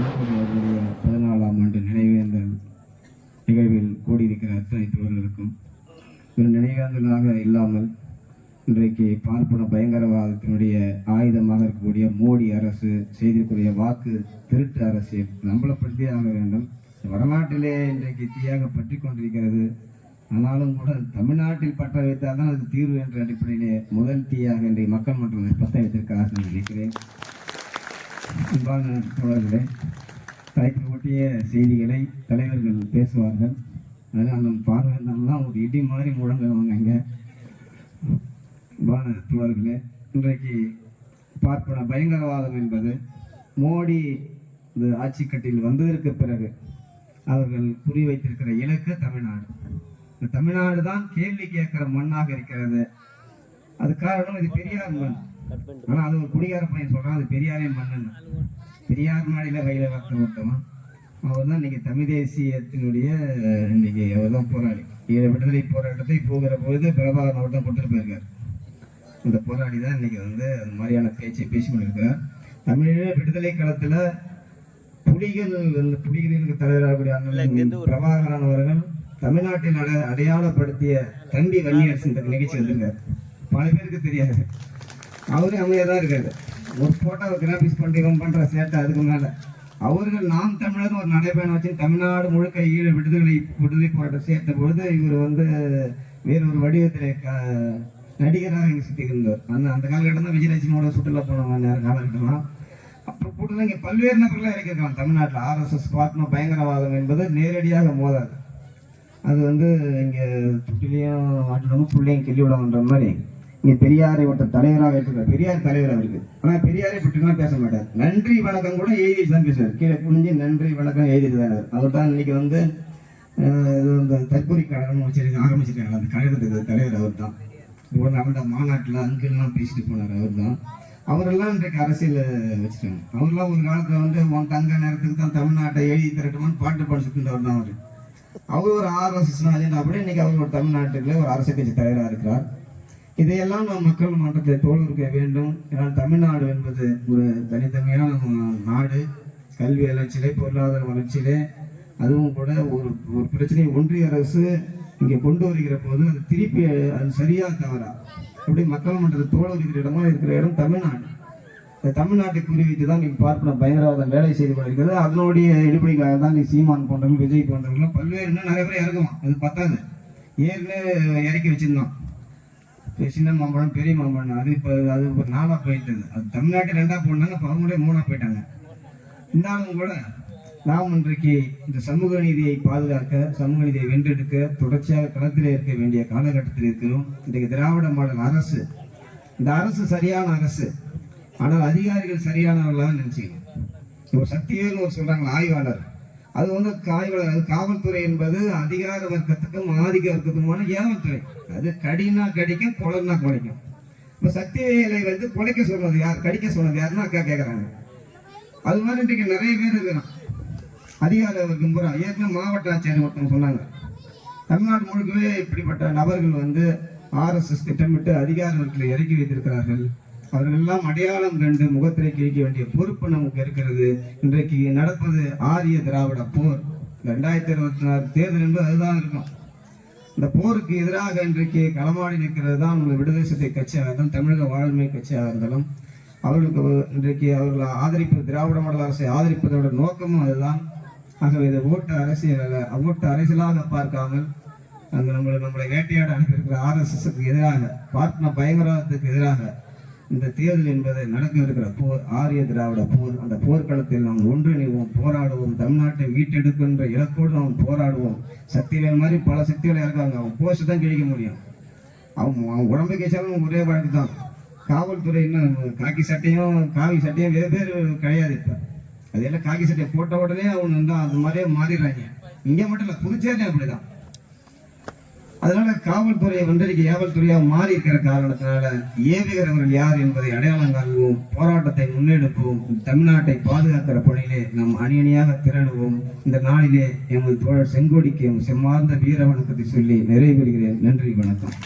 அவர்களுடைய பதினாலாம் ஆண்டு நினைவேந்தல் நிகழ்வில் கூடியிருக்கிற அத்தனை தோழர்களுக்கும் ஒரு நினைவேந்தலாக இல்லாமல் இன்றைக்கு பார்ப்பன பயங்கரவாதத்தினுடைய ஆயுதமாக இருக்கக்கூடிய மோடி அரசு செய்திருக்கூடிய வாக்கு திருட்டு அரசியல் நம்மளப்படுத்தியே ஆக வேண்டும். வடநாட்டிலே இன்றைக்கு தீயாக பற்றி கொண்டிருக்கிறது. ஆனாலும் கூட தமிழ்நாட்டில் பற்ற வைத்தால் தான் அது தீர்வு என்ற அடிப்படையிலே முதல் தீயாக இன்றைய மக்கள் மன்றத்தை பற்ற வைத்திருக்கிறார்கள் நான் நினைக்கிறேன். அன்பான தோழர்களே தலைப்பு ஒட்டிய செய்திகளை தலைவர்கள் பேசுவார்கள். அதனால் நம்ம பார்வை ஒரு இடி மாதிரி முழங்குவாங்க இங்கே. அன்பான தோழர்களே இன்றைக்கு பார்ப்பன பயங்கரவாதம் என்பது மோடி இந்த ஆட்சி கட்டில் வந்ததற்கு பிறகு அவர்கள் புரிய வைத்திருக்கிற இலக்கு தமிழ்நாடு. இந்த தமிழ்நாடு தான் கேள்வி கேட்கிற மண்ணாக இருக்கிறது. அது காரணம் இது பெரியார் மண். ஆனா அது ஒரு குடிகார பையன் சொல்றான் அது பெரியாரே மண்ணுன்னு பெரியார் நாடில கையில வார்த்தை விட்டவன் அவர் தான் இன்னைக்கு தமிழ் தேசியத்தினுடைய இன்னைக்கு அவர் தான் போராளி. ஈழ விடுதலை போராட்டத்தை போகிற பொழுது பிரபாகரன் அவர் தான் கொண்டுட்டு போயிருக்கார். இந்த போராளி தான் இன்னைக்கு வந்து அந்த மாதிரியான பேச்சை பேசி கொண்டிருக்கிறார் தமிழீழ விடுதலை களத்துல புலிகள் புலிகளின் தலைவராகக்கூடிய அண்ணன் பிரபாகரன் அவர்கள் தமிழ்நாட்டில் அட அடையாளப்படுத்திய தண்டி வன்னியரசு இந்த நிகழ்ச்சி வந்திருக்காரு. பல பேருக்கு தெரியாது. அவரே அமைதியாக தான் இருக்காரு. ஒரு போட்டோவை கிராபிக்ஸ் பண்ணி இவன் சேட்டை அதுக்கு மேலே. அவர்கள் நாம் தமிழர் ஒரு நடைபயணம் வச்சு தமிழ்நாடு முழுக்க ஈழ விடுதலை விடுதலை போராட்டம் சேர்த்த பொழுது இவர் வந்து வேறொரு வடிவத்தில் க- நடிகராக இங்கே சுற்றி இருந்தார் அந்த அந்த காலகட்டம் தான் விஜயலட்சுமியோட சுற்றுலா போன நேரம் காலகட்டம்லாம். அப்புறம் கூட இங்கே பல்வேறு நபர்களாக இருக்கிறாங்க தமிழ்நாட்டில். ஆர்எஸ்எஸ் பார்ட்னர் பயங்கரவாதம் என்பது நேரடியாக மோதாது. அது வந்து இங்கே சுற்றிலையும் மாட்டிடமும் புள்ளையும் கிள்ளி விடணுன்ற மாதிரி. இங்கே பெரியாரை ஒருத்தர் தலைவராக இருக்கிற பெரியார் தலைவர் அவருக்கு. ஆனால் பெரியாரை பற்றிலாம் பேச மாட்டார். நன்றி வணக்கம் கூட எழுதி தான் பேசுவார். கீழே புரிஞ்சு நன்றி வணக்கம் எழுதி தான் அவர் தான் இன்னைக்கு வந்து இந்த தற்கொலை கழகம் வச்சிருக்க ஆரம்பிச்சிருக்காங்க. அந்த கழகத்துக்கு தலைவர் அவர் தான் உடனே அவரோட மாநாட்டில் அங்கெல்லாம் பேசிட்டு போனார் அவர் தான் அவரெல்லாம் இன்றைக்கு அரசியல் வச்சுட்டாங்க. அவரெல்லாம் ஒரு காலத்தில் வந்து உன் தங்க நேரத்துக்கு தான் தமிழ்நாட்டை எழுதி திரட்டுமான்னு பாட்டு படிச்சுட்டு இருந்தவர் தான் அவர். அவர் ஒரு ஆர்எஸ்எஸ் அஜெண்டா அப்படியே இன்னைக்கு அவர் ஒரு தமிழ்நாட்டுக்குள்ளே ஒரு அரசியல் கட்சி தலைவராக இருக்கிறார். இதையெல்லாம் நாம் மக்கள் மன்றத்தை தோல்விக்க வேண்டும். ஏன்னால் தமிழ்நாடு என்பது ஒரு தனித்தன்மையான நாடு. கல்வி வளர்ச்சியிலே பொருளாதார வளர்ச்சியிலே அதுவும் கூட ஒரு ஒரு பிரச்சனையை ஒன்றிய அரசு இங்கே கொண்டு வருகிற போது அது திருப்பி அது சரியாக தவறா? அப்படி மக்கள் மன்றத்தில் தோல்விக்கிற இடமா இருக்கிற இடம் தமிழ்நாடு. இந்த தமிழ்நாட்டை குறிவைத்து தான் நீங்கள் பார்ப்பன பயங்கரவாதம் வேலை செய்து கொண்டிருக்கிறது. அதனுடைய இடுபடிக்காக தான் நீ சீமான் போன்றவங்க விஜய் போன்றவங்களும் பல்வேறு இன்னும் நிறைய பேர் இறக்குவான் அது பத்தாது. ஏற்கனவே இறக்கி வச்சுருந்தான். சின்ன மாம்பழம் பெரிய மாம்பழம் அது இப்போ அது ஒரு நாலாக போயிட்டது. அது தமிழ்நாட்டில் ரெண்டாக போனாங்க இப்போ அவங்களே மூணாக போயிட்டாங்க. இருந்தாலும் கூட நாம் இன்றைக்கு இந்த சமூக நீதியை பாதுகாக்க சமூக நீதியை வென்றெடுக்க தொடர்ச்சியாக களத்தில் இருக்க வேண்டிய காலகட்டத்தில் இருக்கிறோம். இன்றைக்கு திராவிட மாடல் அரசு இந்த அரசு சரியான அரசு ஆனால் அதிகாரிகள் சரியானவர்களாக நினைச்சுக்கணும் ஒரு சக்தியேன்னு ஒரு சொல்கிறாங்க ஆய்வாளர். அது வந்து காவல் காவல்துறை என்பது அதிகார வர்க்கத்துக்கும் ஆதிக்க வர்க்கத்துக்குமான ஏவல்துறை. அது கடினா கடிக்கும் கொலைனா இப்போ சக்தி சக்திவேலை வந்து கொலைக்க சொன்னது யார்? கடிக்க சொன்னது யாருன்னா அக்கா கேட்குறாங்க அது மாதிரி இன்றைக்கு நிறைய பேர் இருக்கிறான் அதிகார வர்க்கம் பூரா ஏற்கனவே மாவட்ட ஆட்சியர் ஒருத்தவங்க சொன்னாங்க. தமிழ்நாடு முழுக்கவே இப்படிப்பட்ட நபர்கள் வந்து ஆர்எஸ்எஸ் திட்டமிட்டு அதிகார வர்க்கத்தில் இறக்கி வைத்திருக்கிறார்கள். அவர்கள் எல்லாம் அடையாளம் கண்டு முகத்திரை கிழிக்க வேண்டிய பொறுப்பு நமக்கு இருக்கிறது. இன்றைக்கு நடப்பது ஆரிய திராவிட போர். ரெண்டாயிரத்தி இருபத்தி நாலு தேர்தல் என்பது அதுதான் இருக்கும். இந்த போருக்கு எதிராக இன்றைக்கு களமாடி நிற்கிறது தான் உங்கள் விடுதலை சிறுத்தை கட்சியாக இருந்தாலும் தமிழக வாழ்மை கட்சியாக இருந்தாலும். அவர்களுக்கு இன்றைக்கு அவர்கள் ஆதரிப்பு திராவிட மாடல் அரசை ஆதரிப்பதோட நோக்கமும் அதுதான். ஆகவே இதை ஓட்டு அரசியல் அல்ல ஓட்டு அரசியலாக பார்க்காமல் அந்த நம்மளை நம்மளை வேட்டையாட அனுப்பியிருக்கிற ஆர்எஸ்எஸ்க்கு எதிராக பார்ப்பன பயங்கரவாதத்துக்கு எதிராக இந்த தேர்தல் என்பது நடக்க இருக்கிற போர் ஆரிய திராவிட போர். அந்த போர்க்களத்தில் நாம் ஒன்றிணைவோம் போராடுவோம். தமிழ்நாட்டை மீட்டெடுக்கின்ற இலக்கோடு நாம் போராடுவோம். சக்திவேல் மாதிரி பல சக்திகள் இருக்காங்க. அவன் போஸ்ட் தான் கிழிக்க முடியும். அவன் அவன் உடம்புக்கு கேச்சாலும் ஒரே வழக்கு தான். காவல்துறை இன்னும் காக்கி சட்டையும் காவி சட்டையும் வெவ்வேறு கிடையாது இப்போ. அதெல்லாம் காக்கி சட்டையை போட்ட உடனே அவன் வந்து அது மாதிரியே மாறிடுறாங்க. இங்கே மட்டும் இல்லை புதுச்சேரி அப்படிதான். அதனால காவல்துறை வென்றடிக்க ஏவல்துறையாக மாறி இருக்கிற காரணத்தினால ஏவுகிறவர்கள் யார் என்பதை அடையாளம் காண்போம். போராட்டத்தை முன்னெடுப்போம். தமிழ்நாட்டை பாதுகாக்கிற பணியிலே நாம் அணி அணியாக திரளுவோம். இந்த நாளிலே எமது தோழர் செங்கோடிக்கு செம்மார்ந்த வீர வணக்கத்தை சொல்லி நிறைவேறுகிறேன் நன்றி வணக்கம்.